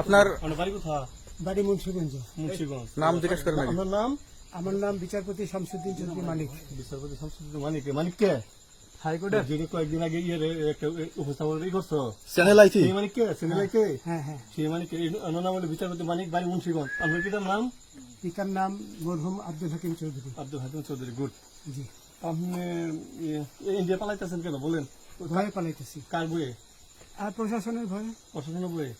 আপনার বাড়ি মুন্সিগঞ্জ। মুন্সিগঞ্জ। নাম জিজ্ঞেস করেন। আপনার নাম আমার নাম বিচারপতি শামসুদ্দিন চৌধুরী মালিক বিচারপতি শামসুদ্দিন মানিক। মানিক কে? হাইকোর্টের যিনি কয়েকদিন আগে ইয়ে একটা উপস্থাপন ই করছ। চ্যানেল আইছি সেই মানিক কে? সেনেলাই কে হ্যাঁ হ্যাঁ সেই মানিক নাম হলো বিচারপতি মানিক বাড়ি মুন্সিগঞ্জ। আপনার পিতার নাম? পিতার নাম মরহুম আব্দুল হাকিম চৌধুরী। আব্দুল হাকিম চৌধুরী গুড। জি। আপনি ইন্ডিয়া পালাইতেছেন কেন? বলেন। ভয়ে পালাইতেছি। কার বইয়ে আর প্রশাসনের ভয়ে? প্রশাসনের বইয়ে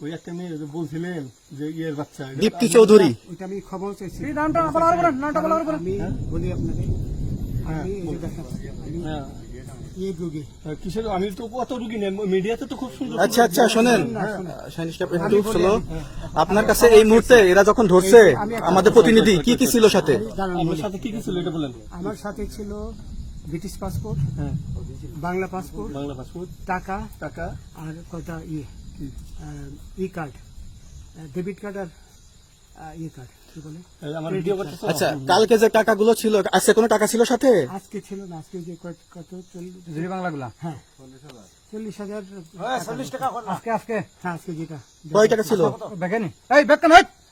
ওই একটা মেয়ে বলছিলেন যে ইয়ের বাচ্চা দীপ্তি চৌধুরী। ওইটা আমি খবর চাইছি। নামটা বলার পরে নামটা বলার পরে আমি বলি আপনাকে আমি এই যে দেখেন আমি হ্যাঁ। এই রোগী। কিসের? আমি তো কত রুগী নেই মিডিয়াতে তো খুব সুন্দর আচ্ছা আচ্ছা শোনেন। একটু স্লো আপনার কাছে এই মুহূর্তে এরা যখন ধরছে আমাদের প্রতিনিধি কি কি ছিল সাথে? বলি। সাথে কি কি ছিল এটা বলেন। আমার সাথে ছিল ব্রিটিশ পাসপোর্ট হ্যাঁ। বাংলা পাসপোর্ট বাংলা পাসপোর্ট টাকা টাকা। আর কটা ইয়ে ই কার্ড ডেবিট কার্ড আর ই কার্ড কি বলে? এই আমার ভিডিও করতেছো? আচ্ছা কালকে যে টাকাগুলো ছিল আজকে কোনো টাকা ছিল সাথে? আজকে ছিল না আজকে যে কত কত চল্লিশ বাংলাগুলা হ্যাঁ। চল্লিশ হাজার চল্লিশ টাকা আজকে আজকে হ্যাঁ আজকে। যেটা। কয় টাকা ছিল? এই!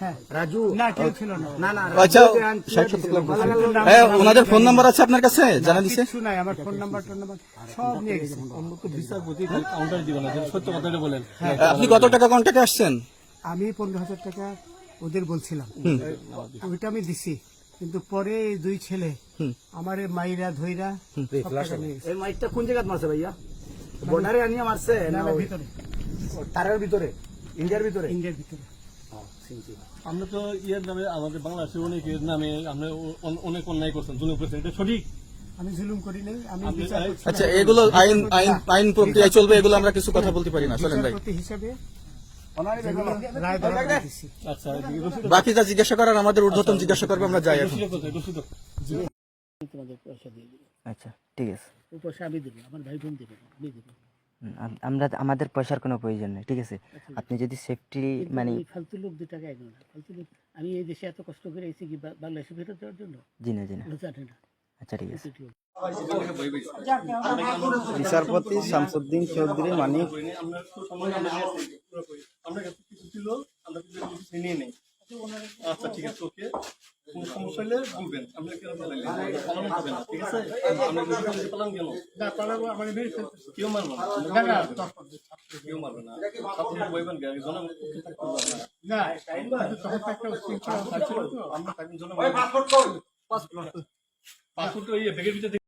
হ্যাঁ। আচ্ছা। হ্যাঁ ওনাদের ফোন নাম্বার আছে আপনার কাছে? জানা আমার ফোন নাম্বার সব নিয়ে গেছে। সত্য কথাটা বলেন আপনি কত টাকা কন্ট্যাক্টে আসছেন? আমি পনেরো হাজার টাকা ওদের বলছিলাম। ওইটা আমি দিছি কিন্তু পরে দুই ছেলে আমার মাইরা ধইরা। এই মাইকটা কোন জায়গায় মারছে ভাইয়া? বর্ডারে আনিয়ে মারছে না, ভিতরে। তারের ভিতরে? ইন্ডিয়ার ভিতরে? ইন্ডিয়ার ভিতরে। আমরা তো ইয়ের নামে আমাদের বাংলাদেশের অনেকের নামে আমরা অনেক অন্যায় করছেন জুলুম করছেন। এটা সঠিক? আমি জুলুম করি নাই আমি আপনি বিচার করছি। আচ্ছা এগুলো আইন আইন আইন প্রক্রিয়ায় চলবে এগুলো আমরা কিছু কথা বলতে পারি না চলেন ভাই। হিসাবে। আচ্ছা বাকি যা জিজ্ঞাসা করার আমাদের ঊর্ধ্বতন জিজ্ঞাসা করব আমরা যাই এখন। রশিদ কোথায় রশিদ তোমাদের পয়সা দিয়ে আচ্ছা ঠিক আছে। পয়সা আমি দেবো আমার ভাই বোন দেবে আমি দেবো। আমরা আমাদের পয়সার কোনো প্রয়োজন নেই ঠিক আছে আপনি যদি সেফটি মানে এই ফালতু লোক দু টাকা এগো ফালতু লোক আমি এই দেশে এত কষ্ট করে এসেছি কি বাংলাদেশে ফেরত দেওয়ার জন্য জি না জি না আচ্ছা ঠিক আছে বিচারপতি শামসুদ্দিন চৌধুরী মানিক আমরা কিছু ছিল আমরা কিছু নিয়ে নেই আচ্ছা ঠিক আছে ওকে কোনো সমস্যা হলে বলবেন। আমরা কেন পালাইলেন পালানো হবে না ঠিক আছে? আমরা যদি পালান কেন না পালাবো আমার মেরে ফেলতেছে কেউ মারবো না। না না কেউ মারবে না। আপনার বইবেন কে জনম না। কিন্তু তখন তো একটা উচ্ছৃঙ্খলা হয়েছিল তো। আমরা তাকে জনম পাসপোর্ট ইয়ে ব্যাগের ভিতরে